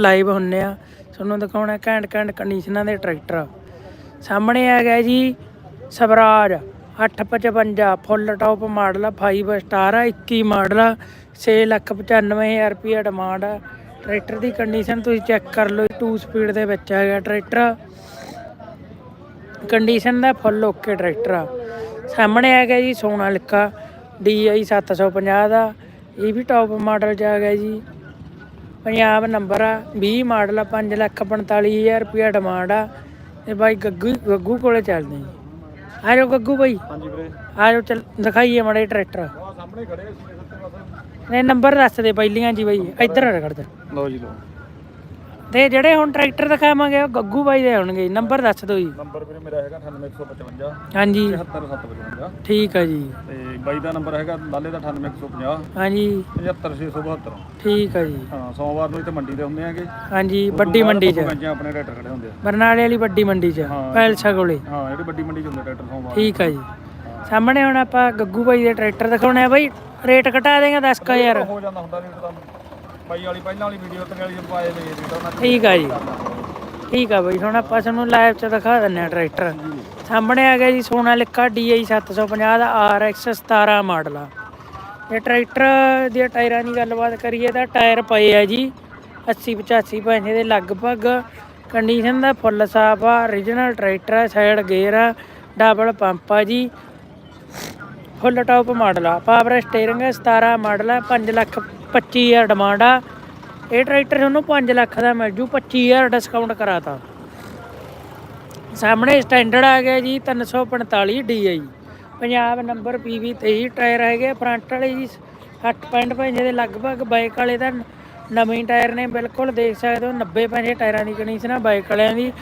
Live ਹੁੰਨੇ ਆ। ਤੁਹਾਨੂੰ ਦਿਖਾਉਣਾ ਘੈਂਟ ਘੈਂਟ ਕੰਡੀਸ਼ਨਾਂ ਦੇ ਟਰੈਕਟਰ ਸਾਹਮਣੇ ਆ ਗਿਆ ਜੀ, ਸਵਰਾਜ 855 ਫੁੱਲ ਟਾਪ ਮਾਡਲ ਆ 5 ਸਟਾਰ ਆ 21 ਮਾਡਲ ਆ 695000 ਰੁਪਏ ਡਿਮਾਂਡ ਆ। ਟਰੈਕਟਰ ਦੀ ਕੰਡੀਸ਼ਨ ਤੁਸੀਂ ਚੈੱਕ ਕਰ ਲਓ 2 ਸਪੀਡ ਦੇ ਵਿੱਚ ਆ ਗਿਆ ਟਰੈਕਟਰ ਕੰਡੀਸ਼ਨ ਦਾ ਫੁੱਲ ਓਕੇ ਟਰੈਕਟਰ ਆ। ਸਾਹਮਣੇ ਆ ਗਿਆ ਜੀ, ਸੋਨਾਲਿਕਾ DI 750 ਦਾ। ਇਹ ਵੀ ਟਾਪ ਮਾਡਲ ਚ ਆ ਗਿਆ ਜੀ। ਪੰਜਾਬ ਨੰਬਰ ਆ 20 ਮਾਡਲ ਆ 5 ਲੱਖ 45000 ਰੁਪਇਆ ਡਿਮਾਂਡ ਆ। ਤੇ ਬਾਈ ਗੱਗੂ ਗੱਗੂ ਕੋਲੇ ਚੱਲਦੇ ਜੀ। ਆ ਜਾਓ ਗੱਗੂ ਬਾਈ। ਹਾਂਜੀ ਵੀਰੇ। ਆ ਜਾਓ ਚੱਲ ਦਿਖਾਈਏ ਮੜੇ ਟਰੈਕਟਰ। ਸਾਹਮਣੇ ਖੜੇ ਨੇ ਨੰਬਰ ਦੱਸ ਦੇ ਪਹਿਲੀਆਂ ਜੀ ਬਾਈ ਇੱਧਰ ਆ ਖੜਦਾ ਲਓ ਜੀ ਲਓ। ਤੇ ਜਿਹੜੇ ਹੁਣ ਟਰੈਕਟਰ ਦਿਖਾਵਾਂਗੇ ਉਹ ਗੱਗੂ ਬਾਈ ਦੇ ਹੋਣਗੇ ਨੰਬਰ ਦੱਸ ਦਿਓ ਜੀ। ਨੰਬਰ ਵੀਰੇ ਮੇਰਾ ਹੈਗਾ 98155 ਹਾਂਜੀ। 77755 ਠੀਕ ਆ ਜੀ। ਤੇ ਬਾਈ ਦਾ ਨੰਬਰ ਹੈਗਾ ਲਾਲੇ ਦਾ 98150 ਹਾਂਜੀ। 75672 ਠੀਕ ਆ ਜੀ। ਹਾਂ ਸੋਮਵਾਰ ਨੂੰ ਇੱਥੇ ਮੰਡੀ ਤੇ ਹੁੰਦੇ ਆਗੇ। ਹਾਂਜੀ ਵੱਡੀ ਮੰਡੀ 'ਚ। ਆਪਣੇ ਟਰੈਕਟਰ ਖੜੇ ਹੁੰਦੇ ਆ। ਬਰਨਾਲੇ ਵਾਲੀ ਵੱਡੀ ਮੰਡੀ 'ਚ। ਪੈਲਸਾ ਕੋਲੇ। ਹਾਂ ਜਿਹੜੀ ਵੱਡੀ ਮੰਡੀ ਚ ਹੁੰਦੇ ਟਰੈਕਟਰ ਸੋਮਵਾਰ ਠੀਕ ਆ ਜੀ। ਸਾਹਮਣੇ ਹੁਣ ਆਪਾਂ ਗੱਗੂ ਬਾਈ ਦੇ ਟਰੈਕਟਰ ਦਿਖਾਉਣੇ ਆ ਬਾਈ। ਰੇਟ ਘਟਾ ਦੇਗਾ 10 ਕਾ ਯਾਰ ਹੋ ਜਾਂਦਾ ਹੁੰਦਾ ਰੇਟ ਤਾਂ ਬਾਈ ਵਾਲੀ ਪਹਿਲਾਂ ਵਾਲੀ ਵੀਡੀਓ ਤੇ ਵਾਲੀ ਪਾਏ ਉਹਨਾਂ ਠੀਕ ਆ ਜੀ। ਠੀਕ ਆ ਬਾਈ ਹੁਣ ਆਪਾਂ ਤੁਹਾਨੂੰ ਲਾਈਵ 'ਚ ਦਿਖਾ ਦਿੰਨੇ ਆ ਟਰੈਕਟਰ ਸਾਹਮਣੇ ਆ ਗਿਆ ਜੀ ਸੋਨਾਲਿਕਾ DI 750 ਦਾ RX 17 ਮਾਡਲ ਆ। ਇਹ ਟਰੈਕਟਰ ਦੇ ਟਾਇਰਾਂ ਦੀ ਗੱਲਬਾਤ ਕਰੀਏ ਤਾਂ ਟਾਇਰ ਪਏ ਆ ਜੀ 80 85 ਪੈਸੇ ਦੇ ਲਗਭਗ। ਕੰਡੀਸ਼ਨ ਦਾ ਫੁੱਲ ਸਾਫ਼ ਆ origignal ਟਰੈਕਟਰ ਆ ਸਾਈਡ ਗੇਅਰ ਆ ਡਬਲ ਪੰਪ ਆ ਜੀ। ਫੁੱਲ ਟਾਪ ਮਾਡਲ ਆ। ਪਾਵਰ ਸਟੀਅਰਿੰਗ 17 ਮਾਡਲ ਆ 5 ਲੱਖ 25000 ਡਿਮਾਂਡ ਆ। ਇਹ ਟਰੈਕਟਰ ਤੁਹਾਨੂੰ 5 ਲੱਖ ਦਾ ਮਿਲ ਜੂ 25000 ਡਿਸਕਾਊਂਟ ਕਰਾਤਾ। ਸਾਹਮਣੇ ਸਟੈਂਡਰਡ ਆ ਗਿਆ ਜੀ 345 DI Punjab number PV 23 tyre ਹੈਗੇ ਫਰੰਟ ਵਾਲੇ ਜੀ 60 ਪੈਂਜੇ ਦੇ ਲਗਭਗ ਬਾਈਕ ਵਾਲੇ ਦਾ ਨਵੇਂ ਟਾਇਰ ਨੇ, ਬਿਲਕੁਲ ਦੇਖ ਸਕਦੇ ਹੋ 90 ਪੈਂਜੇ ਟਾਇਰਾਂ ਦੀ ਕੰਡੀਸ਼ਨ ਆ ਬਾਈਕ ਵਾਲਿਆਂ ਦੀ।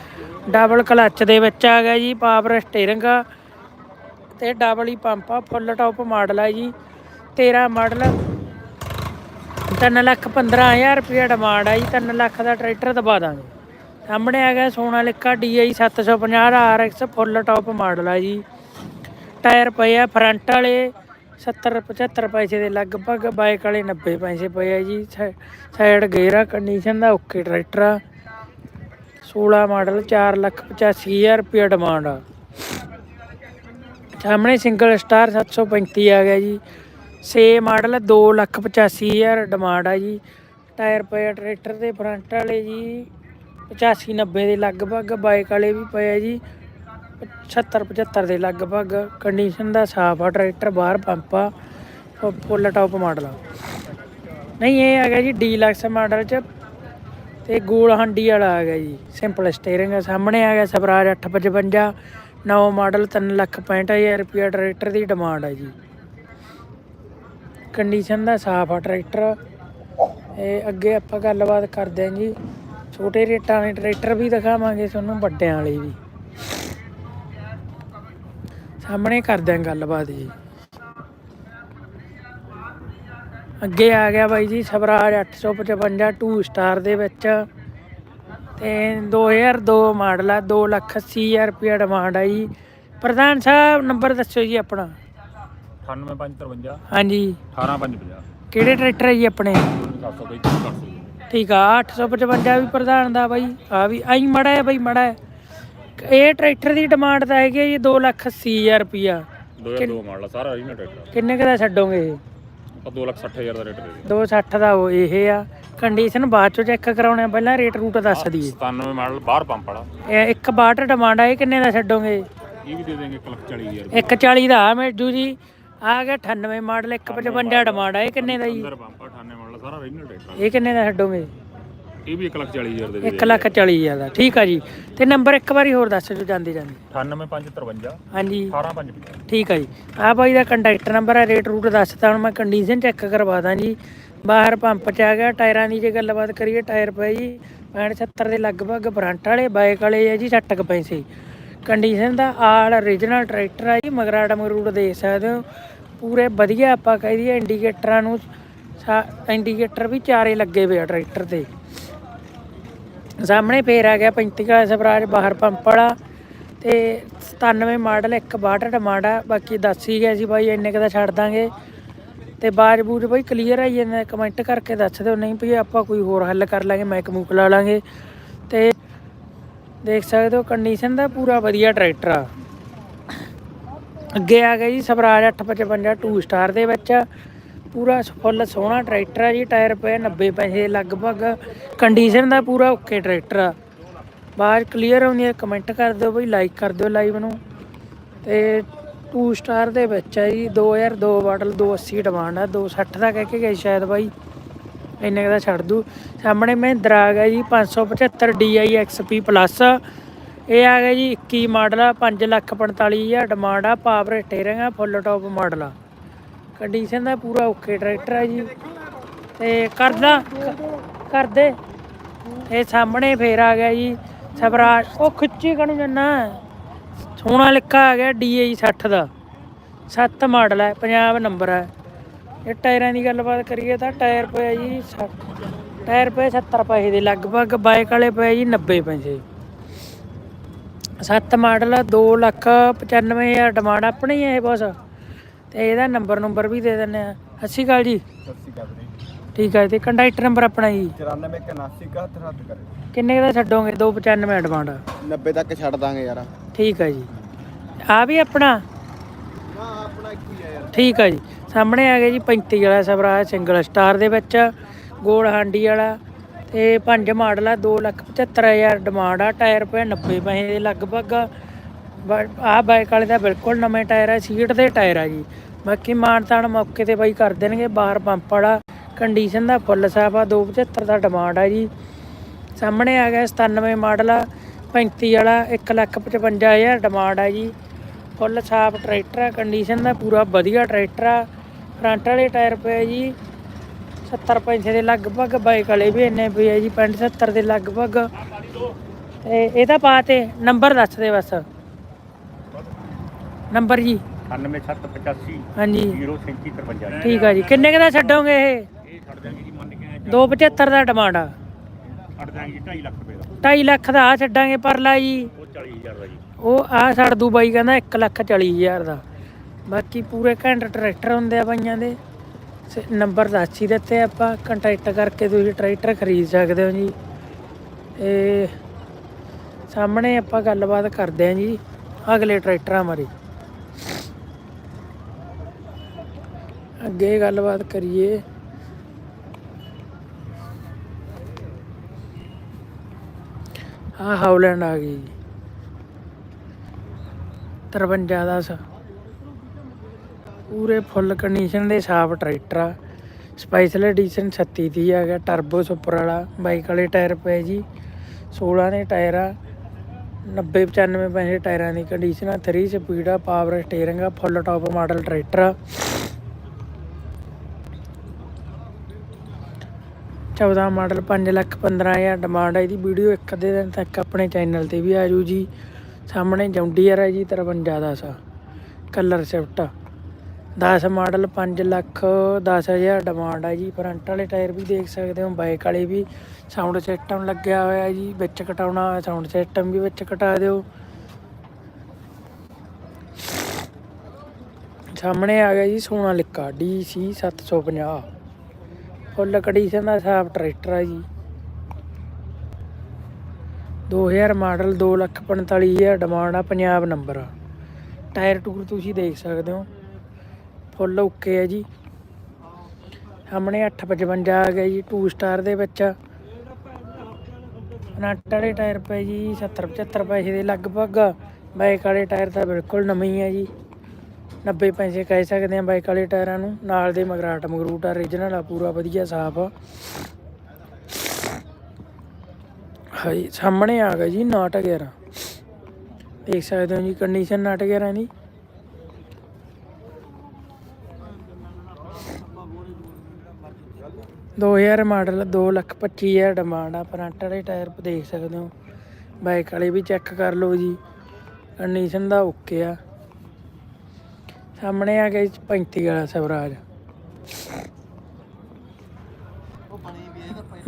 ਡਬਲ ਕਲੱਚ ਦੇ ਵਿੱਚ ਆ ਗਿਆ ਜੀ ਪਾਵਰ ਸਟੀਅਰਿੰਗ ਆ। ਤੇ ਡਬਲ ਹੀ ਪੰਪ ਆ ਫੁੱਲ ਟਾਪ ਮਾਡਲ ਆ ਜੀ। 13 ਮਾਡਲ 3 ਲੱਖ 15000 ਰੁਪਏ ਡਿਮਾਂਡ ਆ ਜੀ 3 ਲੱਖ ਦਾ ਟਰੈਕਟਰ ਦਬਾ ਦਾਂਗੇ। ਸਾਹਮਣੇ ਆ ਗਿਆ ਸੋਨਾਲਿਕਾ DI 750 ਦਾ RX ਫੁੱਲ ਟਾਪ ਮਾਡਲ ਆ ਜੀ। ਟਾਇਰ ਪਏ ਆ ਫਰੰਟ ਵਾਲੇ 70 75 ਪੈਸੇ ਦੇ, ਲਗਭਗ ਬਾਈਕ ਵਾਲੇ 90 ਪੈਸੇ ਪਏ ਆ ਜੀ। ਸਾਈਡ ਗੇਅਰ ਆ ਕੰਡੀਸ਼ਨ ਦਾ ਓਕੇ ਟਰੈਕਟਰ ਆ। 16 ਮਾਡਲ 4 ਲੱਖ 85000 ਰੁਪਏ ਡਿਮਾਂਡ ਆ। ਸਾਹਮਣੇ ਸਿੰਗਲ ਸਟਾਰ 735 ਆ ਗਿਆ ਜੀ। 6 ਮਾਡਲ 2 ਲੱਖ 85000 ਡਿਮਾਂਡ ਆ ਜੀ। ਟਾਇਰ ਪਏ ਆ ਟਰੈਕਟਰ ਦੇ ਫਰੰਟ ਵਾਲੇ ਜੀ 85 90 ਦੇ ਲਗਭਗ ਬਾਈਕ ਵਾਲੇ ਵੀ ਪਏ ਆ ਜੀ। 76 75 ਦੇ ਲਗਭਗ ਕੰਡੀਸ਼ਨ ਦਾ ਸਾਫ਼ ਆ ਟਰੈਕਟਰ ਬਾਹਰ ਪੰਪ ਆ ਫੁੱਲ ਟਾਪ ਮਾਡਲ ਆ। ਨਹੀਂ, ਇਹ ਆ ਗਿਆ ਜੀ ਡੀਲਕਸ ਮਾਡਲ ਚ ਤੇ ਗੋਲ ਹਾਂਡੀ ਵਾਲਾ ਆ ਗਿਆ ਜੀ। ਸਿੰਪਲ ਸਟੀਅਰਿੰਗ ਆ, ਸਾਹਮਣੇ ਆ ਗਿਆ ਸਵਰਾਜ 855 ਨਵਾਂ ਮਾਡਲ 3 ਲੱਖ 65000 ਰੁਪਏ ਟਰੈਕਟਰ ਦੀ ਡਿਮਾਂਡ ਹੈ ਜੀ। ਕੰਡੀਸ਼ਨ ਦਾ ਸਾਫ਼ ਆ ਟਰੈਕਟਰ। ਇਹ ਅੱਗੇ ਆਪਾਂ ਗੱਲਬਾਤ ਕਰਦੇ ਹਾਂ ਜੀ। ਛੋਟੇ ਰੇਟਾਂ ਵਾਲੇ ਟਰੈਕਟਰ ਵੀ ਦਿਖਾਵਾਂਗੇ ਤੁਹਾਨੂੰ, ਵੱਡਿਆਂ ਵਾਲੇ ਵੀ। ਸਾਹਮਣੇ ਕਰਦੇ ਹਾਂ ਗੱਲਬਾਤ ਜੀ। ਅੱਗੇ ਆ ਗਿਆ ਬਾਈ ਜੀ, ਸਵਰਾਜ 855 2 ਸਟਾਰ ਦੇ ਵਿੱਚ। ਤੇ 2002 ਮਾਡਲ ਆ 2 ਲੱਖ 80000 ਰੁਪਏ ਡਿਮਾਂਡ ਆ ਜੀ। ਪ੍ਰਧਾਨ ਸਾਹਿਬ ਨੰਬਰ ਦੱਸੋ ਜੀ ਆਪਣਾ। 98553 ਹਾਂਜੀ। 18550 ਕਿਹੜੇ ਟਰੈਕਟਰ ਹੈ ਜੀ ਆਪਣੇ? 700 ਠੀਕ ਆ 855 ਵੀ ਪ੍ਰਧਾਨ ਦਾ ਬਾਈ। ਆ ਵੀ ਆਈ ਮੜਾ ਹੈ ਬਾਈ ਮੜਾ ਹੈ ਇਹ ਟਰੈਕਟਰ ਦੀ ਡਿਮਾਂਡ ਤਾਂ ਹੈਗੀ ਜੀ 2 ਲੱਖ 80000 ਰੁਪਿਆ 2002 ਮਾਡਲ ਸਾਰਾ original ਟਰੈਕਟਰ ਕਿੰਨੇ ਕੁ ਦਾ ਛੱਡੋਗੇ ਇਹ? ਆ 260000 ਦਾ ਰੇਟ ਦੇ 260 ਦਾ ਉਹ ਇਹ ਆ। ਕੰਡੀਸ਼ਨ ਬਾਅਦ ਚੋਂ ਚੈੱਕ ਕਰਾਉਣੇ ਆ, ਪਹਿਲਾਂ ਰੇਟ ਰੂਟ ਦੱਸ ਦਈਏ। 97 ਮਾਡਲ ਬਾਹਰ ਪੰਪ ਵਾਲਾ। ਇਹ ਇੱਕ ਬਾਟ ਡਿਮਾਂਡ ਆ ਇਹ ਕਿੰਨੇ ਦਾ ਛੱਡੋਗੇ? ਇਹ ਵੀ ਦੇ ਦੇਂਗੇ 140000 ਇੱਕ 40 ਦਾ ਆ ਮਿਲਜੂ ਜੀ ਆ ਗਿਆ 98 ਮਾਡਲ 155 ਡਿਮਾਂਡ ਆ ਇਹ ਕਿੰਨੇ ਦਾ ਜੀ? ਅੰਦਰ ਪੰਪ 98 ਮਾਡਲ ਸਾਰਾ original ਟਰੈਕਟਰ ਇਹ ਕਿੰਨੇ ਦਾ ਛੱਡੋਗੇ? ਇਹ ਵੀ 140000 ਦੇ ਦੇ 1 ਲੱਖ 40 ਹਜ਼ਾਰ ਦਾ ਠੀਕ ਆ ਜੀ। ਤੇ ਨੰਬਰ ਇੱਕ ਵਾਰੀ ਹੋਰ ਦੱਸ ਦਿਓ ਜਾਂਦੇ ਜਾਂਦੇ। 98553 ਹਾਂਜੀ। 18550 ਠੀਕ ਆ ਜੀ। ਆ ਬਾਈ ਦਾ ਕੰਡਕਟਰ ਨੰਬਰ ਆ ਰੇਟ ਰੂਟ ਦੱਸਤਾ ਹੁਣ ਮੈਂ ਕੰਡੀਸ਼ਨ ਚੈੱਕ ਕਰਵਾ ਦਾਂ ਜੀ। ਬਾਹਰ ਪੰਪ ਚ ਆ ਗਿਆ, ਟਾਇਰਾਂ ਦੀ ਜੇ ਗੱਲਬਾਤ ਕਰੀਏ, ਟਾਇਰ ਪਏ ਜੀ 65 70 ਦੇ ਲਗਭਗ ਫਰੰਟ ਵਾਲੇ, ਬਾਈਕ ਵਾਲੇ ਆ ਜੀ 60 ਕੁ ਪੈਸੇ ਕੰਡੀਸ਼ਨ ਦਾ ਆਲ origignal ਟਰੈਕਟਰ ਆ ਜੀ ਮਗਰਾੜਾ ਮਗਰੂੜ ਦੇ ਸਕਦੇ ਹੋ। ਪੂਰੇ ਵਧੀਆ ਆਪਾਂ ਕਹਿ ਦਈਏ ਇੰਡੀਕੇਟਰਾਂ ਨੂੰ ਇੰਡੀਕੇਟਰ ਵੀ ਚਾਰੇ ਲੱਗੇ ਹੋਏ ਆ ਟਰੈਕਟਰ ਤੇ। ਸਾਹਮਣੇ ਫੇਰ ਆ ਗਿਆ 35 ਕਾ ਸਵਰਾਜ ਬਾਹਰ ਪੰਪ ਵਾਲਾ ਤੇ 97 ਮਾਡਲ 162 ਡਿਮਾਂਡ ਆ ਬਾਕੀ ਦੱਸ ਹੀ ਗਿਆ ਸੀ ਬਾਈ, ਇੰਨੇ ਕੁ ਦਾ ਛੱਡ ਦਾਂਗੇ। ਤੇ ਬਾਜ ਬੂਜ ਬਈ ਕਲੀਅਰ ਆਈ ਜਾਂਦਾ ਕਮੈਂਟ ਕਰਕੇ ਦੱਸ ਦਿਓ। ਨਹੀਂ ਵੀ ਆਪਾਂ ਕੋਈ ਹੋਰ ਹੱਲ ਕਰ ਲਾਂਗੇ ਮੈਕ ਮੂਕ ਲਾ ਲਾਂਗੇ। ਤੇ ਦੇਖ ਸਕਦੇ ਹੋ ਕੰਡੀਸ਼ਨ ਦਾ ਪੂਰਾ ਵਧੀਆ ਟਰੈਕਟਰ ਆ। ਅੱਗੇ ਆ ਗਿਆ ਜੀ, ਸਵਰਾਜ 855 2 ਸਟਾਰ ਦੇ ਵਿੱਚ ਪੂਰਾ ਫੁੱਲ ਸੋਹਣਾ ਟਰੈਕਟਰ ਆ ਜੀ ਟਾਇਰ ਪਏ 90 ਪੈਸੇ ਲਗਭਗ। ਕੰਡੀਸ਼ਨ ਦਾ ਪੂਰਾ ਓਕੇ ਟਰੈਕਟਰ ਆ। ਬਾਹਰ ਕਲੀਅਰ ਆਉਂਦੀ ਹੈ ਕਮੈਂਟ ਕਰ ਦਿਓ ਬਈ ਲਾਈਕ ਕਰ ਦਿਓ ਲਾਈਵ ਨੂੰ। ਤੇ 2 ਸਟਾਰ ਦੇ ਵਿੱਚ ਹੈ ਜੀ। 2002 ਮਾਡਲ 280 ਡਿਮਾਂਡ ਆ 260 ਦਾ ਕਹਿ ਕੇ ਗਏ ਸ਼ਾਇਦ ਬਾਈ। ਇੰਨੇ ਕੁ ਦਾ ਛੱਡ ਦੂ। ਸਾਹਮਣੇ ਮਹਿੰਦਰਾ ਆ ਗਿਆ ਜੀ 575 DI XP ਪਲੱਸ ਇਹ ਆ ਗਿਆ ਜੀ 21 ਮਾਡਲ ਆ 5 ਲੱਖ 45000 ਡਿਮਾਂਡ ਆ ਪਾਵਰ ਟੇਰਿੰਗ ਆ ਫੁੱਲ ਟੌਪ ਮਾਡਲ ਆ। ਕੰਡੀਸ਼ਨ ਦਾ ਪੂਰਾ ਓਕੇ ਟਰੈਕਟਰ ਆ ਜੀ। ਤੇ ਕਰਦਾ ਕਰਦੇ ਇਹ ਸਾਹਮਣੇ ਫੇਰ ਆ ਗਿਆ ਜੀ, ਸਵਰਾਜ। ਉਹ ਖਿੱਚੀ ਕਣੂ ਜੰਨਾ ਸੋਹਣਾ ਲਿਖਾ ਆ ਗਿਆ DI 60 ਦਾ। 7 ਮਾਡਲ ਹੈ ਪੰਜਾਬ ਨੰਬਰ ਹੈ ਇਹ ਟਾਇਰਾਂ ਦੀ ਗੱਲਬਾਤ ਕਰੀਏ ਤਾਂ ਟਾਇਰ ਪਿਆ ਜੀ 60 ਟਾਇਰ ਪਏ 70 ਪੈਸੇ ਦੇ, ਲਗਭਗ ਬਾਈਕ ਵਾਲੇ ਪਏ ਜੀ 90 ਪੈਸੇ। 7 ਮਾਡਲ 2 ਲੱਖ 95 ਹਜ਼ਾਰ ਡਿਮਾਂਡ, ਆਪਣੀ ਹੈ ਇਹ ਬਸ। ਤੇ ਇਹਦਾ ਨੰਬਰ ਨੰਬਰ ਵੀ ਦੇ ਦਿੰਨੇ ਆ। ਸਤਿ ਸ਼੍ਰੀ ਅਕਾਲ ਜੀ। ਸਤਿ ਸ਼੍ਰੀ ਅਕਾਲ ਠੀਕ ਹੈ ਤੇ ਕੰਡਕਟਰ ਨੰਬਰ ਆਪਣਾ ਜੀ? 94 81 71 ਹੱਥ ਕਰੇ ਕਿੰਨੇ ਕੁ ਦਾ ਛੱਡੋਗੇ? 295 ਡਿਮਾਂਡ 90 ਤੱਕ ਛੱਡ ਦਾਂਗੇ ਯਾਰ। ਠੀਕ ਹੈ ਜੀ। ਆ ਵੀ ਆਪਣਾ? ਨਾ ਆਪਣਾ ਇੱਕ ਹੀ ਆ ਯਾਰ। ਠੀਕ ਹੈ ਜੀ। ਸਾਹਮਣੇ ਆ ਗਿਆ ਜੀ 35 ਵਾਲਾ ਸਵਰਾਜ ਸਿੰਗਲ ਸਟਾਰ ਦੇ ਵਿੱਚ। ਗੋਲ ਹਾਂਡੀ ਵਾਲਾ। ਤੇ ਪੰਜ ਮਾਡਲ ਆ 275000 ਡਿਮਾਂਡ ਆ। ਟਾਇਰ ਪਏ 90 ਪੈਸੇ ਦੇ ਲਗਭਗ। ਆ ਬਾਈਕ ਵਾਲੇ ਦਾ ਬਿਲਕੁਲ ਨਵੇਂ ਟਾਇਰ ਆ ਸੀਟ ਦੇ ਟਾਇਰ ਆ ਜੀ। ਬਾਕੀ ਮਾਨਤਾਨ ਮੌਕੇ ਤੇ ਬਾਈ ਕਰ ਦੇਣਗੇ ਬਾਹਰ ਪੰਪ ਵਾਲਾ। ਕੰਡੀਸ਼ਨ ਦਾ ਫੁੱਲ ਸਾਫ਼ ਆ 275 ਦਾ ਡਿਮਾਂਡ ਆ ਜੀ। ਸਾਹਮਣੇ ਆ ਗਿਆ 97 ਮਾਡਲ ਆ 35 ਵਾਲਾ 155000 ਡਿਮਾਂਡ ਆ ਜੀ। ਫੁੱਲ ਸਾਫ਼ ਟਰੈਕਟਰ ਆ ਕੰਡੀਸ਼ਨ ਦਾ ਪੂਰਾ ਵਧੀਆ ਟਰੈਕਟਰ ਆ। ਫਰੰਟ ਵਾਲੇ ਟਾਇਰ ਪਏ ਜੀ 70 ਪੈਸੇ ਦੇ ਲਗਭਗ ਬਾਈਕ ਵਾਲੇ ਵੀ ਇੰਨੇ ਪਏ ਆ ਜੀ 65 70 ਦੇ ਲਗਭਗ। ਤੇ ਇਹਦਾ ਪਾ ਤੇ ਨੰਬਰ ਦੱਸ ਦੇ ਬਸ। ਨੰਬਰ ਜੀ। 9785 ਹਾਂਜੀ। 03753 ਠੀਕ ਆ ਜੀ। ਕਿੰਨੇ ਕੁ ਦਾ ਛੱਡੋਗੇ ਇਹ? ਇਹ ਛੱਡ ਦਾਂਗੇ ਜੀ ਮੰਨ ਕੇ 275 ਦਾ ਡਿਮਾਂਡ ਆ। ਛੱਡ ਦਾਂਗੇ ਜੀ 2.5 ਲੱਖ ਰੁਪਏ ਦਾ। 2.5 ਲੱਖ ਦਾ ਆ ਛੱਡਾਂਗੇ ਪਰਲਾ ਜੀ। ਉਹ 40000 ਦਾ ਜੀ। ਉਹ ਆ ਛੱਡ ਦੂ ਬਾਈ ਕਹਿੰਦਾ 1 ਲੱਖ 40 ਹਜ਼ਾਰ ਦਾ। ਬਾਕੀ ਪੂਰੇ ਘੰਟ ਟਰੈਕਟਰ ਹੁੰਦੇ ਆ ਬਾਈਆਂ ਦੇ। ਨੰਬਰ ਦੱਸ ਹੀ ਦਿੱਤੇ ਆਪਾਂ ਕੰਟੈਕਟ ਕਰਕੇ ਤੁਸੀਂ ਟਰੈਕਟਰ ਖਰੀਦ ਸਕਦੇ ਹੋ ਜੀ। ਇਹ ਸਾਹਮਣੇ ਆਪਾਂ ਗੱਲਬਾਤ ਕਰਦੇ ਹਾਂ ਜੀ ਅਗਲੇ ਟਰੈਕਟਰਾਂ ਬਾਰੇ। ਅੱਗੇ ਗੱਲਬਾਤ ਕਰੀਏ। ਆ ਹਾਉਲੈਂਡ ਆ ਗਈ ਜੀ। 53 ਦਾ ਪੂਰੇ ਫੁੱਲ ਕੰਡੀਸ਼ਨ ਦੇ ਸਾਫ਼ ਟਰੈਕਟਰ ਆ। ਸਪੈਸ਼ਲ ਐਡੀਸ਼ਨ 36 ਦੀ ਆ ਗਿਆ ਟਰਬੋ ਸੁਪਰ ਵਾਲਾ। ਬਾਈਕ ਵਾਲੇ ਟਾਇਰ ਪਏ ਜੀ। 16 ਦੇ ਟਾਇਰ ਆ। 90 95 ਪੈਸੇ ਟਾਇਰਾਂ ਦੀ ਕੰਡੀਸ਼ਨ ਆ। 3 ਸਪੀਡ ਆ ਪਾਵਰ ਸਟੀਅਰਿੰਗ ਆ ਫੁੱਲ ਟਾਪ ਮਾਡਲ ਟਰੈਕਟਰ ਆ। 14 ਮਾਡਲ 5 ਲੱਖ 15000 ਡਿਮਾਂਡ ਹੈ ਇਹਦੀ ਵੀਡੀਓ ਇੱਕ ਅੱਧੇ ਦਿਨ ਤੱਕ ਆਪਣੇ ਚੈਨਲ ਤੇ ਵੀ ਆ ਜੂ ਜੀ। ਸਾਹਮਣੇ ਜੌਂਡੀਅਰ ਹੈ ਜੀ 53 ਦਾ ਸਾ colour shift 10 model 5 lakh 10000 demand ਹੈ ਜੀ। ਫਰੰਟ ਵਾਲੇ ਟਾਇਰ ਵੀ ਦੇਖ ਸਕਦੇ ਹੋ ਬਾਈਕ ਵਾਲੇ ਵੀ। ਸਾਊਂਡ ਸਿਸਟਮ ਲੱਗਿਆ ਹੋਇਆ ਜੀ, ਵਿੱਚ ਕਟਾਉਣਾ ਸਾਊਂਡ ਸਿਸਟਮ ਵੀ ਵਿੱਚ ਕਟਾ ਦਿਓ। ਸਾਹਮਣੇ ਆ ਗਿਆ ਜੀ ਸੋਨਾ ਲਿਕਾ DC 750 ਫੁੱਲ ਕੰਡੀਸ਼ਨ ਦਾ ਸਾਫ਼ ਟਰੈਕਟਰ ਆ ਜੀ। 2000 ਮਾਡਲ 245000 ਡਿਮਾਂਡ ਆ, ਪੰਜਾਬ ਨੰਬਰ ਆ। ਟਾਇਰ ਟੂਰ ਤੁਸੀਂ ਦੇਖ ਸਕਦੇ ਹੋ। ਫੁੱਲ ਓਕੇ ਆ ਜੀ। ਸਾਹਮਣੇ 855 ਆ ਗਿਆ ਜੀ 2 ਸਟਾਰ ਦੇ ਵਿੱਚ ਨੱਟ ਵਾਲੇ ਟਾਇਰ ਪਏ ਜੀ 70 75 ਪੈਸੇ ਦੇ ਲਗਭਗ। ਬਾਈਕ ਵਾਲੇ ਟਾਇਰ ਤਾਂ ਬਿਲਕੁਲ ਨਵੇਂ ਹੀ ਆ ਜੀ। 90 ਪੈਸੇ ਕਹਿ ਸਕਦੇ ਆ ਬਾਈਕ ਵਾਲੇ ਟਾਇਰਾਂ ਨੂੰ, ਨਾਲ ਦੇ ਮਗਰਾਟ ਮਗਰੂਟ ਆ ਰੀਜਨਲ ਆ, ਪੂਰਾ ਵਧੀਆ ਸਾਫ਼ ਆ। ਹਾਈ ਸਾਹਮਣੇ ਆ ਗਿਆ ਜੀ ਨਾਟ 11 ਦੇਖ ਸਕਦੇ ਹੋ ਜੀ ਕੰਡੀਸ਼ਨ ਨਾਟ 11 ਦੀ। ਦੋ ਹਜ਼ਾਰ ਮਾਡਲ, ਦੋ ਲੱਖ ਪੱਚੀ ਹਜ਼ਾਰ ਡਿਮਾਂਡ ਆ ਫਰੰਟ ਵਾਲੇ ਟਾਇਰ ਦੇਖ ਸਕਦੇ ਹੋ। ਬਾਈਕ ਵਾਲੇ ਵੀ ਚੈੱਕ ਕਰ ਲਓ ਜੀ। ਕੰਡੀਸ਼ਨ ਦਾ ਓਕੇ ਆ। ਸਾਹਮਣੇ ਆ ਗਿਆ ਜੀ 35 ਵਾਲਾ ਸਵਰਾਜ।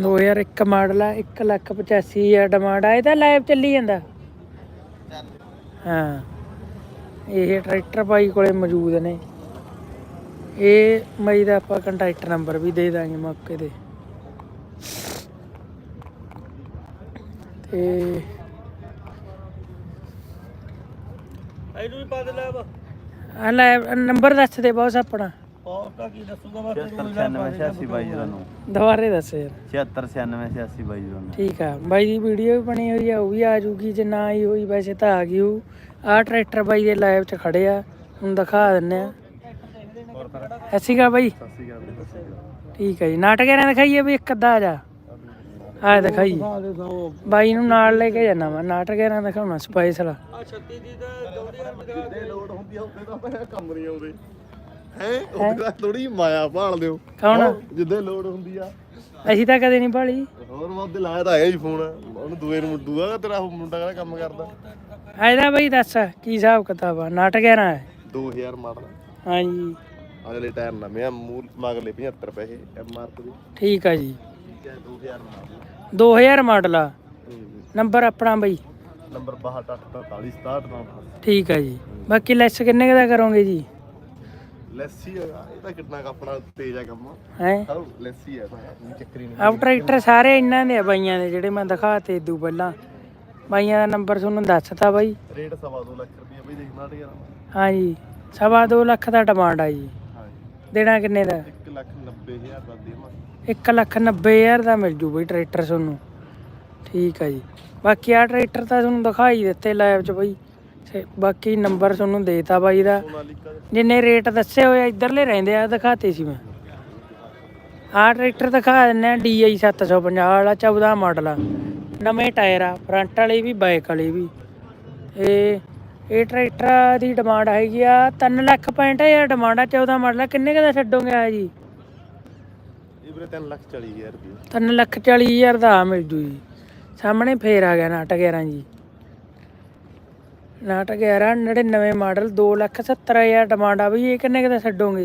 2001 ਮਾਡਲ ਆ 1 ਲੱਖ 85 ਹਜ਼ਾਰ ਡਿਮਾਂਡ ਆ ਇਹ ਤਾਂ ਲਾਈਵ ਚੱਲੀ ਜਾਂਦਾ। ਹਾਂ, ਇਹ ਟਰੈਕਟਰ ਬਾਈ ਕੋਲੇ ਮੌਜੂਦ ਨੇ। ਇਹ ਮਈ ਦਾ ਆਪਾਂ ਕੰਟੈਕਟ ਨੰਬਰ ਵੀ ਦੇ ਦਾਂਗੇ ਮੌਕੇ ਤੇ। ਤੇ ਇਹਨੂੰ ਵੀ ਪਾ ਦੇ ਲੈ ਬਾ ਆ ਲੈ ਨੰਬਰ ਦੱਸ ਦੇ ਬੌਸ ਆਪਣਾ। ਪੌਕਾ ਕੀ ਦੱਸੂਗਾ ਮੈਂ 769682 ਦੁਬਾਰੇ ਦੱਸ ਯਾਰ। 769682 ਠੀਕ ਆ। ਬਾਈ ਦੀ ਵੀਡੀਓ ਵੀ ਬਣੀ ਹੋਈ ਆ ਉਹ ਵੀ ਆ ਜੂਗੀ ਜੇ ਨਾ ਆਈ ਹੋਈ ਵੈਸੇ ਤਾਂ ਆ ਗਈ ਉਹ ਆਹ ਟਰੈਕਟਰ ਬਾਈ ਦੇ ਲਾਈਵ 'ਚ ਖੜੇ ਆ ਹੁਣ ਦਿਖਾ ਦਿੰਨੇ ਆ। ਐਸੀ ਕਾ ਬਾਈ। ਠੀਕ ਹੈ ਜੀ। ਨਾਟਕ ਇਹਨਾਂ ਦਿਖਾਈਏ ਵੀ ਇੱਕ ਅੱਧਾ ਆ ਜਾ। ਆ ਦਿਖਾਈ। ਬਾਈ ਨੂੰ ਨਾਲ ਲੈ ਕੇ ਜਾਣਾ ਮੈਂ ਨਾਟਕ ਇਹਨਾਂ ਦਿਖਾਉਣਾ ਸਪਾਈਸ ਵਾਲਾ। ਆ 36 ਦੀ ਤਾਂ ਜਲਦੀ ਯਾਰ ਜਿੱਦੇ ਲੋਡ ਹੁੰਦੀ ਆ ਉੱਤੇ ਤਾਂ ਮੈਂ ਕੰਮ ਨਹੀਂ ਆਉਂਦੇ। ਹੈ? ਉਹਦਾ ਥੋੜੀ ਮਾਇਆ ਭਾਲ ਦਿਓ। ਕੌਣ? ਜਿੱਦੇ ਲੋਡ ਹੁੰਦੀ ਆ। ਅਸੀਂ ਤਾਂ ਕਦੇ ਨਹੀਂ ਭਾਲੀ। ਹੋਰ ਮੈਂ ਉਹਦੇ ਲਾਇਆ ਤਾਂ ਹੀ ਫੋਨ। ਉਹਨੂੰ ਦੂਏ ਨੂੰ ਦੂਆ ਤੇਰਾ ਉਹ ਮੁੰਡਾ ਕਿਹੜਾ ਕੰਮ ਕਰਦਾ? ਆਇਦਾ ਬਾਈ ਦੱਸ ਕੀ ਹਿਸਾਬ ਕਿਤਾਬ ਆ? ਨਾਟਕ ਹੈ? 2000 ਮਾਡਲ। ਹਾਂਜੀ। ਅਗਲੇ ਟਾਇਰ ਨਵੇਂ ਆ ਮੂਲ ਮਗਲੇ 75 ਪੈਸੇ ਐਮ ਆਰ ਪੀ ਠੀਕ ਆ ਜੀ। ਠੀਕ ਹੈ 2000 ਮਾਡਲ। 2000 ਮਾਡਲ ਆ। ਨੰਬਰ ਆਪਣਾ ਬਾਈ। ਨੰਬਰ 6243 67 ਠੀਕ ਆ ਜੀ। ਬਾਕੀ ਲੈਸ ਕਿੰਨੇ ਕੁ ਦਾ ਕਰੋਗੇ ਜੀ? ਲੈਸੀ ਹੈਗਾ ਇਹ ਤਾਂ ਕਿੰਨਾ ਕੁ ਆਪਣਾ ਤੇਜ਼ ਆ ਕੰਮ। ਹੈ? ਹਾਂ ਲੈਸੀ ਹੈ ਤਾਂ ਨਹੀਂ ਚੱਕਰੀ ਨਹੀਂ। ਆਪ ਟਰੈਕਟਰ ਸਾਰੇ ਇਹਨਾਂ ਦੇ ਆ ਬਾਈਆਂ ਦੇ ਜਿਹੜੇ ਮੈਂ ਦਿਖਾਤੇ ਇਦੂ ਪਹਿਲਾਂ। ਬਾਈਆਂ ਦਾ ਨੰਬਰ ਤੁਹਾਨੂੰ ਦੱਸਤਾ ਬਾਈ। ਰੇਟ ਸਵਾ ਦੋ ਲੱਖ ਰੁਪਏ ਬਈ ਦੇਖਣਾ ਟਿਆ ਹਾਂਜੀ ਸਵਾ ਦੋ ਲੱਖ ਦਾ ਡਿਮਾਂਡ ਆ ਜੀ। ਦੇਣਾ ਕਿੰਨੇ ਦਾ? 1 ਲੱਖ 90 ਹਜ਼ਾਰ ਦਾ ਦੇਵਾਂ 1 ਲੱਖ 90 ਹਜ਼ਾਰ ਦਾ ਮਿਲ ਜੂ ਬਈ ਟਰੈਕਟਰ ਤੁਹਾਨੂੰ। ਠੀਕ ਆ ਜੀ। ਬਾਕੀ ਆ ਟਰੈਕਟਰ ਤਾਂ ਤੁਹਾਨੂੰ ਦਿਖਾਈ ਦਿੱਤੇ ਲਾਈਵ 'ਚ ਬਈ। ਬਾਕੀ ਨੰਬਰ ਤੁਹਾਨੂੰ ਦੇਤਾ ਬਾਈ ਦਾ। ਜਿੰਨੇ ਰੇਟ ਦੱਸੇ ਹੋਏ ਆ, ਇੱਧਰਲੇ ਰਹਿੰਦੇ ਆ ਦਿਖਾਤੇ ਸੀ ਮੈਂ। ਆਹ ਟਰੈਕਟਰ ਦਿਖਾ ਦਿੰਨੇ ਆ DI 750 ਵਾਲਾ 14 ਮਾਡਲ ਆ। ਨਵੇਂ ਟਾਇਰ ਆ ਫਰੰਟ ਵਾਲੇ ਵੀ ਬਾਈਕ ਵਾਲੇ ਵੀ। ਇਹ ਇਹ ਟਰੈਕਟਰ ਦੀ ਡਿਮਾਂਡ ਹੈਗੀ ਆ 3 ਲੱਖ 65000 ਡਿਮਾਂਡ ਆ 14 ਮਾਡਲ। ਆ ਕਿੰਨੇ ਕੁ ਦਾ ਛੱਡੋਗੇ ਆ ਜੀ? ਵੀਰੇ 3 ਲੱਖ 40 ਹਜ਼ਾਰ ਰੁਪਏ 3 ਲੱਖ 40 ਹਜ਼ਾਰ ਦਾ ਆ ਮਿਲ ਜੂ ਜੀ। ਸਾਹਮਣੇ ਫੇਰ ਆ ਗਿਆ ਨਾਟਕ 11 ਜੀ। ਨਾਟਕ 11 99 ਮਾਡਲ 2 ਲੱਖ 70 ਹਜ਼ਾਰ ਡਿਮਾਂਡ ਆ ਵੀ ਇਹ ਕਿੰਨੇ ਕੁ ਦਾ ਛੱਡੋਗੇ?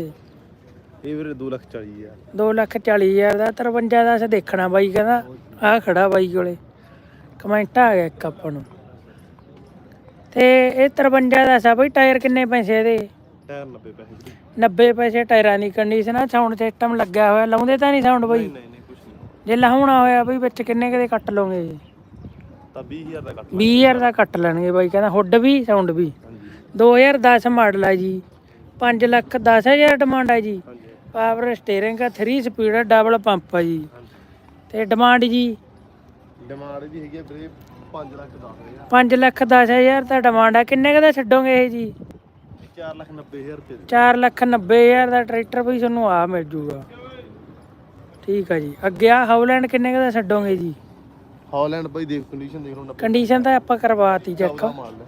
ਇਹ ਵੀਰੇ 2 ਲੱਖ 40 ਹਜ਼ਾਰ। 2 ਲੱਖ 40 ਹਜ਼ਾਰ ਦਾ 53 ਦਾ ਅਸੀਂ ਦੇਖਣਾ ਬਾਈ ਕਹਿੰਦਾ। ਆ ਖੜਾ ਬਾਈ ਕੋਲੇ। ਕਮੈਂਟ ਆ ਗਿਆ ਇੱਕ ਆਪਾਂ ਨੂੰ। ਤੇ ਇਹ 53 ਦਾ ਸਾ ਬਾਈ ਟਾਇਰ ਕਿੰਨੇ ਪੈਸੇ ਟਾਇਰ 90 ਪੈਸੇ। 90 ਪੈਸੇ ਟਾਇਰਾਂ ਦੀ ਕੰਡੀਸ਼ਨ ਆ ਸਾਊਂਡ ਸਿਸਟਮ ਲੱਗਿਆ ਹੋਇਆ ਲਾਉਂਦੇ ਤਾਂ ਨਹੀਂ ਸਾਊਂਡ ਬਾਈ। ਨਹੀਂ ਨਹੀਂ ਕੁਝ ਨਹੀਂ। ਜੇ ਲਾਉਣਾ ਹੋਇਆ ਬਈ ਵਿੱਚ ਕਿੰਨੇ ਕਦੇ ਕੱਟ ਲਓਗੇ ਜੀ? ਤਾਂ 20000 ਦਾ ਕੱਟ 20000 ਦਾ ਕੱਟ ਲੈਣਗੇ ਬਾਈ ਕਹਿੰਦਾ ਹੁੱਡ ਵੀ ਸਾਊਂਡ ਵੀ। ਹਾਂਜੀ। 2010 ਮਾਡਲ ਆ ਜੀ। 5 ਲੱਖ 10000 ਡਿਮਾਂਡ ਆ ਜੀ। ਪਾਵਰ ਸਟੀਅਰਿੰਗ ਆ 3 ਸਪੀਡ ਡਬਲ ਪੰਪ ਆ ਜੀ। ਤੇ ਡਿਮਾਂਡ ਜੀ? ਡਿਮਾਂਡ ਦੀ ਹੈਗੀ ਵੀਰੇ 5 ਲੱਖ 10 ਹਜ਼ਾਰ। 5 ਲੱਖ 10000 ਦਾ ਡਿਮਾਂਡ ਆ। ਕਿੰਨੇ ਕੁ ਦਾ ਛੱਡੋਗੇ ਇਹ ਜੀ? 4 ਲੱਖ 90 ਹਜ਼ਾਰ ਰੁਪਏ 4 ਲੱਖ 90000 ਦਾ ਟਰੈਕਟਰ ਵੀ ਤੁਹਾਨੂੰ ਆ ਮਿਲ ਜੂਗਾ। ਠੀਕ ਆ ਜੀ। ਅੱਗੇ ਆ ਹਾਊਲੈਂਡ ਕਿੰਨੇ ਕੁ ਦਾ ਛੱਡੋਗੇ ਜੀ? ਹਾਲੈਂਡ ਬਾਈ ਦੇਖ ਕੰਡੀਸ਼ਨ ਦੇਖ ਲਓ 90 ਕੰਡੀਸ਼ਨ ਤਾਂ ਆਪਾਂ ਕਰਵਾਤੀ ਚੈੱਕ। ਮਾਲ ਹੈ।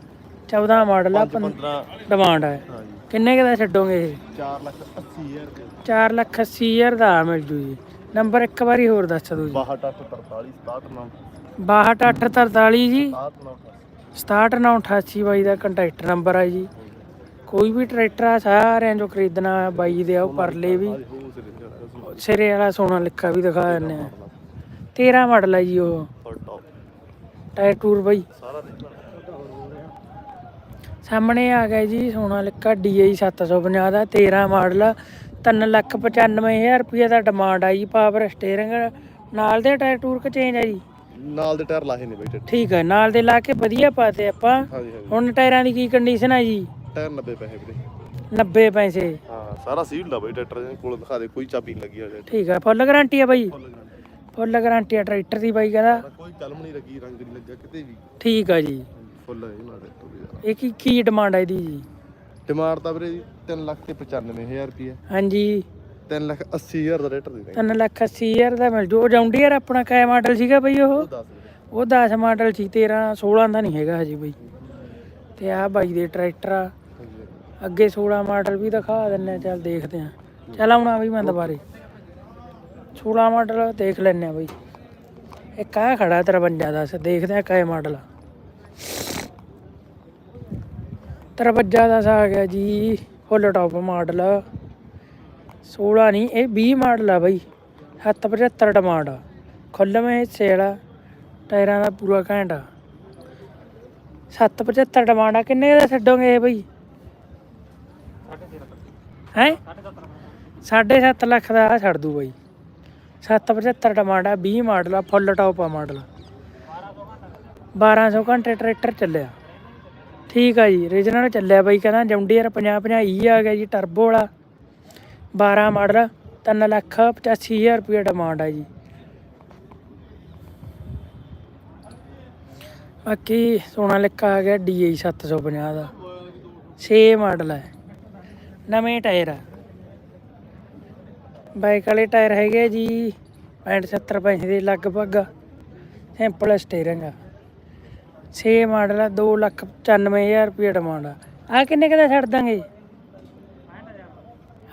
14 ਮਾਡਲ ਆ 15 ਡਿਮਾਂਡ ਆ। ਹਾਂਜੀ ਕਿੰਨੇ ਕੁ ਦਾ ਛੱਡੋਗੇ ਇਹ? 4 ਲੱਖ 80 ਹਜ਼ਾਰ ਰੁਪਏ 4 ਲੱਖ 80 ਹਜ਼ਾਰ ਦਾ ਆ ਮਿਲ ਜੂ ਜੀ। ਨੰਬਰ ਇੱਕ ਵਾਰੀ ਹੋਰ ਦੱਸ ਦਿਓ ਜੀ। 6243 67 62843 ਜੀ। 67 67988 ਬਾਈ ਦਾ ਕੰਟੈਕਟ ਨੰਬਰ ਆ ਜੀ। ਕੋਈ ਵੀ ਟਰੈਕਟਰ ਆ ਸਾਰਿਆਂ ਚੋਂ ਖਰੀਦਣਾ ਬਾਈ ਦੇ ਆਓ ਪਰਲੇ ਵੀ। ਸਿਰੇ ਵਾਲਾ ਸੋਨਾ ਲਿਖਾ ਵੀ ਦਿਖਾ ਦਿੰਨੇ ਆ। 13 ਮਾਡਲ ਹੈ ਜੀ ਉਹ। ਟਾਇਰ ਟੂਰ ਬਾਈ। ਸਾਹਮਣੇ ਆ ਗਿਆ ਜੀ ਸੋਨਾ ਲਿਖਾ DI 750 ਦਾ 13 ਮਾਡਲ 395000 ਰੁਪਏ ਦਾ ਡਿਮਾਂਡ ਆ ਜੀ ਪਾਵਰ ਸਟੀਅਰਿੰਗ ਨਾਲ ਦੇ ਟਾਇਰ ਟੂਰ ਕ ਚੇਂਜ ਆ ਜੀ? ਨਾਲ ਦੇ ਟਾਇਰ ਲਾਹੇ ਨੇ ਬਾਈ ਠੀਕ ਹੈ ਨਾਲ ਦੇ ਲਾ ਕੇ ਵਧੀਆ ਪਾਤੇ ਆਪਾਂ। ਹੁਣ ਟਾਇਰਾਂ ਦੀ ਕੀ ਕੰਡੀਸ਼ਨ ਆ ਜੀ? ਟਾਇਰ 90 ਪੈਸੇ ਵੀਰੇ। 90 ਪੈਸੇ? ਹਾਂ ਸਾਰਾ ਸੀਲਡ ਆ ਬਾਈ ਟਰੈਕਟਰ ਦੇ ਕੋਲ ਦਿਖਾ ਦੇ ਕੋਈ ਚਾਬੀ ਨਹੀਂ ਲੱਗੀ ਹੋਈ ਠੀਕ ਹੈ ਫੁੱਲ ਗਾਰੰਟੀ ਆ ਬਾਈ? Full guarantee. ਆ ਟਰੈਕਟਰ ਦੀ ਬਾਈ ਕਹਿੰਦਾ। ਕੋਈ ਕਲਮ ਨਹੀਂ ਲੱਗੀ ਰੰਗ ਨਹੀਂ ਲੱਗਿਆ ਕਿਤੇ ਵੀ। ਠੀਕ ਆ ਜੀ। ਫੁੱਲ ਹੈ ਇਹਨਾਂ ਟਰੈਕਟਰ ਦੀ ਇਹ ਕੀ ਕੀ ਡਿਮਾਂਡ ਹੈ ਇਹਦੀ ਜੀ? ਡਿਮਾਂਡ ਤਾਂ ਵੀਰੇ 3 ਲੱਖ ਤੇ 95000 ਰੁਪਏ ਹਾਂਜੀ। 3 ਲੱਖ 80 ਹਜ਼ਾਰ ਦਾ ਟਰੈਕਟਰ ਦੇ ਦਾਂਗੇ 3 ਲੱਖ 80 ਹਜ਼ਾਰ ਦਾ ਮਿਲ ਜੂ। ਆਪਣਾ ਮਾਡਲ ਸੀਗਾ ਬਈ ਉਹ? ਉਹ ਦੱਸ ਵੀਰੇ। ਉਹ 10 ਮਾਡਲ ਸੀ 13 16 ਦਾ ਨਹੀਂ ਹੈਗਾ ਹਜੇ ਬਈ। ਤੇ ਆ ਬਾਈ ਦੇ ਟਰੈਕਟਰ ਆ। ਅੱਗੇ 16 ਮਾਡਲ ਵੀ ਦਿਖਾ ਦਿੰਨੇ ਆ, ਚੱਲ ਦੇਖਦੇ ਆ। ਚੱਲ ਆਉਣਾ ਵੀ ਮੈਂ ਦੁਬਾਰੇ। 16 ਮਾਡਲ ਦੇਖ ਲੈਣੇ ਆ ਬਈ। ਇਹ ਆ ਖੜਾ 53 ਦਾ ਦੇਖਦੇ ਆ ਕਾਏ ਮਾਡਲ ਆ। 53 ਦਾ ਆ ਗਿਆ ਜੀ, ਫੁੱਲ ਟੌਪ ਮਾਡਲ। 16 ਨਹੀਂ, ਇਹ 20 ਮਾਡਲ ਆ ਬਈ। 775 ਡਿਮਾਂਡ ਆ ਖੁੱਲਵੇਂ ਹਿੱਸੇ ਵਾਲਾ, ਟਾਇਰਾਂ ਦਾ ਪੂਰਾ ਘੈਂਟ ਆ। 775 ਡਿਮਾਂਡ ਆ ਕਿੰਨੇ ਦਾ ਛੱਡੋਗੇ ਇਹ ਬਈ? ਹੈ? 7.5 ਲੱਖ ਦਾ ਆ ਛੱਡ ਦੂ ਬਾਈ। 775 ਡਿਮਾਂਡ ਆ 20 ਮਾਡਲ ਆ, ਫੁੱਲ ਟੌਪ ਆ ਮਾਡਲ। 1200 ਘੰਟੇ ਟਰੈਕਟਰ ਚੱਲਿਆ। ਠੀਕ ਆ ਜੀ ਰੀਜਨਲ ਚੱਲਿਆ ਬਾਈ, ਕਹਿੰਦਾ ਜੌਂਡੀਅਰ 50 50 ਈ ਆ ਗਿਆ ਜੀ ਟਰਬੋ ਵਾਲਾ। 12 ਮਾਡਲ 3 ਲੱਖ 85000 ਰੁਪਏ ਡਿਮਾਂਡ ਆ ਜੀ। ਬਾਕੀ ਸੋਨਾ ਲਿਖਾ ਆ ਗਿਆ DI 750 ਦਾ। 6 ਮਾਡਲ ਹੈ ਨਵੇਂ ਟਾਇਰ ਆ। ਬਾਈਕ ਵਾਲੇ ਟਾਇਰ ਹੈਗੇ ਜੀ 65 70 ਪੈਸੇ ਦੇ ਲਗਭਗ। ਸਿੰਪਲ ਸਟੀਅਰਿੰਗ ਆ। 6 ਮਾਡਲ ਆ 2 ਲੱਖ 95000 ਰੁਪਏ ਡਿਮਾਂਡ ਆ। ਆ ਕਿੰਨੇ ਕਦਾ ਛੱਡ ਦਾਂਗੇ?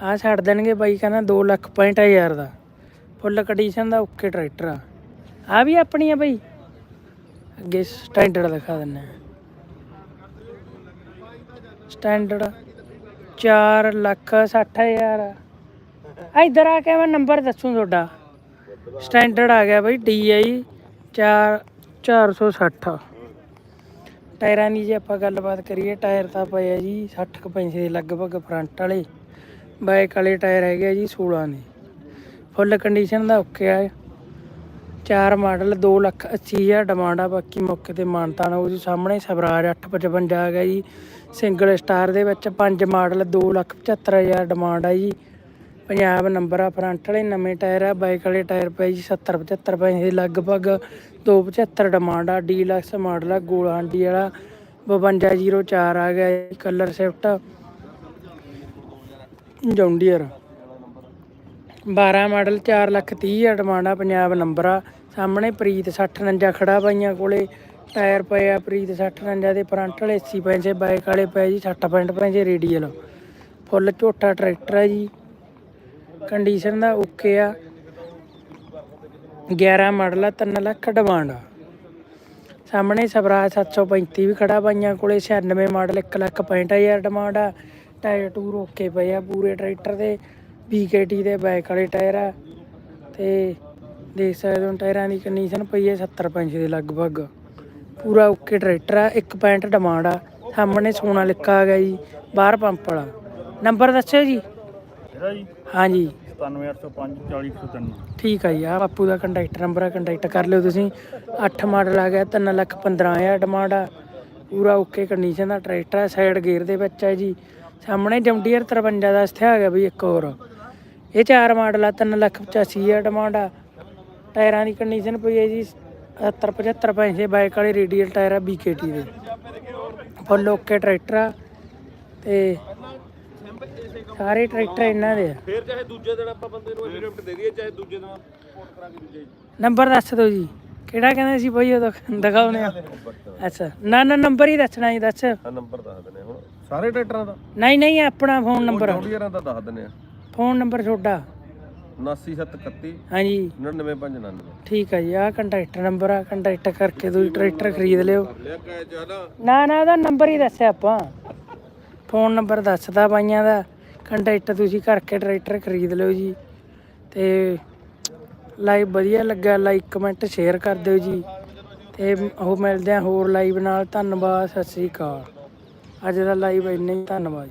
ਆ ਛੱਡ ਦੇਣਗੇ ਬਾਈ, ਕਹਿੰਦਾ 2 ਲੱਖ 65000 ਦਾ। ਫੁੱਲ ਕੰਡੀਸ਼ਨ ਦਾ ਓਕੇ ਟਰੈਕਟਰ ਆ। ਆ ਵੀ ਆਪਣੀ ਆ ਬਾਈ? ਅੱਗੇ ਸਟੈਂਡਰਡ ਦਿਖਾ ਦਿੰਨੇ ਆ ਸਟੈਂਡਰਡ 4 ਲੱਖ 60000 ਆ ਇੱਧਰ ਆ ਕੇ ਮੈਂ ਨੰਬਰ ਦੱਸੂ ਤੁਹਾਡਾ। ਸਟੈਂਡਰਡ ਆ ਗਿਆ ਬਈ DI 4 460 ਟਾਇਰਾਂ ਦੀ ਜੇ ਆਪਾਂ ਗੱਲਬਾਤ ਕਰੀਏ, ਟਾਇਰ ਤਾਂ ਪਏ ਆ ਜੀ 60 ਕੁ ਪੈਸੇ ਦੇ ਲਗਭਗ ਫਰੰਟ ਵਾਲੇ। ਬਾਈਕ ਵਾਲੇ ਟਾਇਰ ਹੈਗੇ ਆ ਜੀ 16 ਨੇ ਫੁੱਲ ਕੰਡੀਸ਼ਨ ਦਾ ਓਕੇ ਆ। ਚਾਰ ਮਾਡਲ 2 ਲੱਖ 80 ਹਜ਼ਾਰ ਡਿਮਾਂਡ ਆ, ਬਾਕੀ ਮੌਕੇ ਤੇ ਮਾਨਤਾਨ ਉਹ ਜੀ ਸਾਹਮਣੇ, ਸਵਰਾਜ 855 ਆ ਗਿਆ ਜੀ। ਸਿੰਗਲ ਸਟਾਰ ਦੇ ਵਿੱਚ ਪੰਜ ਮਾਡਲ 2 ਲੱਖ 75 ਹਜ਼ਾਰ ਡਿਮਾਂਡ ਆ ਜੀ। ਪੰਜਾਬ ਨੰਬਰ ਆ, ਫਰੰਟ ਵਾਲੇ ਨਵੇਂ ਟਾਇਰ ਆ, ਬਾਈਕ ਵਾਲੇ ਟਾਇਰ ਪਏ ਜੀ 70 75 ਪੈਸੇ ਦੇ ਲਗਭਗ 275 ਡਿਮਾਂਡ ਆ। ਡੀਲਕਸ ਮਾਡਲ ਆ, ਗੋਲਾ ਹਾਂਡੀ ਵਾਲਾ 5204 ਆ ਗਿਆ ਜੀ colour shift John Deere. 12 model 4 lakh 30 ਹਜ਼ਾਰ ਡਿਮਾਂਡ ਆ ਪੰਜਾਬ ਨੰਬਰ। ਆ ਸਾਹਮਣੇ ਪ੍ਰੀਤ 6049 ਖੜਾ ਬਾਈਆਂ ਕੋਲੇ। ਟਾਇਰ ਪਏ ਆ ਪ੍ਰੀਤ 6049 ਦੇ ਫਰੰਟ ਵਾਲੇ 80 ਪੈਸੇ ਬਾਈਕ ਵਾਲੇ ਪਏ ਜੀ 60 ਪੈਂਟ ਪੈਸੇ ਰੇਡੀਅਲ। ਫੁੱਲ ਝੋਟਾ ਟਰੈਕਟਰ ਆ ਜੀ। ਕੰਡੀਸ਼ਨ ਦਾ ਓਕੇ ਆ। 11 ਮਾਡਲ ਆ 3 ਲੱਖ ਡਿਮਾਂਡ ਆ। ਸਾਹਮਣੇ ਸਵਰਾਜ 735 ਵੀ ਖੜਾ ਪਾਈਆਂ ਕੋਲੇ 96 ਮਾਡਲ 1 ਲੱਖ 65000 ਡਿਮਾਂਡ ਆ। ਟਾਇਰ ਟੂਰ ਓਕੇ ਪਏ ਆ ਪੂਰੇ ਟਰੈਕਟਰ ਦੇ। BKT ਦੇ ਬਾਈਕ ਵਾਲੇ ਟਾਇਰ ਆ। ਤੇ ਦੇਖ ਸਕਦੇ ਹੋ ਟਾਇਰਾਂ ਦੀ ਕੰਡੀਸ਼ਨ ਪਈ ਹੈ 70 ਪੈਂਚੇ ਦੇ ਲਗਭਗ। ਪੂਰਾ ਓਕੇ ਟਰੈਕਟਰ ਆ 1 ਪੈਂਟ ਡਿਮਾਂਡ ਆ। ਸਾਹਮਣੇ ਸੋਨਾ ਲਿਖਾ ਆ ਗਿਆ ਜੀ ਬਾਹਰ ਪੰਪ ਵਾਲਾ। ਨੰਬਰ ਦੱਸਿਓ ਜੀ। ਇਹਦਾ ਜੀ। ਹਾਂਜੀ। 97805 40103 ਠੀਕ ਆ ਜੀ ਆ ਬਾਪੂ ਦਾ ਕੰਟੈਕਟ ਨੰਬਰ ਆ ਕੰਟੈਕਟ ਕਰ ਲਿਓ ਤੁਸੀਂ। 8 ਮਾਡਲ ਆ ਗਿਆ 3 ਲੱਖ 15000 ਡਿਮਾਂਡ ਆ। ਪੂਰਾ ਓਕੇ ਕੰਡੀਸ਼ਨ ਦਾ ਟਰੈਕਟਰ ਆ ਸਾਈਡ ਗੇਅਰ ਦੇ ਵਿੱਚ ਹੈ ਜੀ। ਸਾਹਮਣੇ ਜੰਡੀਅਰ 53 ਦਾ ਇੱਥੇ ਆ ਗਿਆ ਬਈ ਇੱਕ ਹੋਰ। ਇਹ ਚਾਰ ਮਾਡਲ ਆ 3 ਲੱਖ 85000 ਡਿਮਾਂਡ ਆ। ਟਾਇਰਾਂ ਦੀ ਕੰਡੀਸ਼ਨ ਪਈ ਹੈ ਜੀ 70 75 ਪੈਸੇ ਬਾਈਕ ਵਾਲੇ ਰੇਡੀਅਲ ਟਾਇਰ ਆ BKT ਦੇ। ਫੁੱਲ ਓਕੇ ਟਰੈਕਟਰ ਆ ਤੇ ਸਾਰੇ ਟਰੈਕਟਰ ਇਹਨਾਂ ਦੇ ਆ। ਫੇਰ ਚਾਹੇ ਦੂਜੇ ਦਿਨ ਆਪਾਂ ਬੰਦੇ ਨੂੰ ਲਿਫਟ ਦੇ ਦਈਏ ਚਾਹੇ ਦੂਜੇ ਦਿਨ ਰਿਪੋਰਟ ਕਰਾ ਕੇ ਦੂਜੇ ਨੰਬਰ ਦੱਸ ਦਿਓ ਜੀ। ਕਿਹੜਾ ਕਹਿੰਦੇ ਸੀ ਬਈ ਉਹ ਦਿਖਾਉਨੇ ਆ। ਅੱਛਾ ਨਾ ਨਾ ਨੰਬਰ ਹੀ ਦੱਸਣਾ ਜੀ ਦੱਸ। ਆ ਨੰਬਰ ਦੱਸ ਦਿੰਦੇ ਹੁਣ। ਸਾਰੇ ਟਰੈਕਟਰਾਂ ਦਾ? ਨਹੀਂ ਨਹੀਂ ਆਪਣਾ ਫੋਨ ਨੰਬਰ ਦਾ ਦੱਸ ਦਿੰਦੇ ਆ। ਫੋਨ ਨੰਬਰ ਤੁਹਾਡਾ? 79731 ਹਾਂਜੀ। 99599 ਠੀਕ ਆ ਜੀ ਆਹ ਕੰਟੈਕਟ ਨੰਬਰ ਆ ਕੰਟੈਕਟ ਕਰਕੇ ਤੁਸੀਂ ਟਰੈਕਟਰ ਖਰੀਦ ਲਿਓ। ਨਾ ਨਾ ਉਹਦਾ ਨੰਬਰ ਹੀ ਦੱਸਿਆ ਆਪਾਂ। ਫੋਨ ਨੰਬਰ ਦੱਸਦਾ ਬਾਈਆਂ ਦਾ ਕੰਟੈਕਟ ਤੁਸੀਂ ਕਰਕੇ ਟਰੈਕਟਰ ਖਰੀਦ ਲਿਓ ਜੀ। ਤੇ ਲਾਈਵ ਵਧੀਆ ਲੱਗਾ ਲਾਈਕ ਕਮੈਂਟ ਸ਼ੇਅਰ ਕਰ ਦਿਓ ਜੀ। ਤੇ ਉਹ ਮਿਲਦੇ ਆ ਹੋਰ ਲਾਈਵ ਨਾਲ। ਧੰਨਵਾਦ ਸਤਿ ਸ੍ਰੀ ਅਕਾਲ। ਅੱਜ ਦਾ ਲਾਈਵ ਇੰਨਾ ਹੀ ਧੰਨਵਾਦ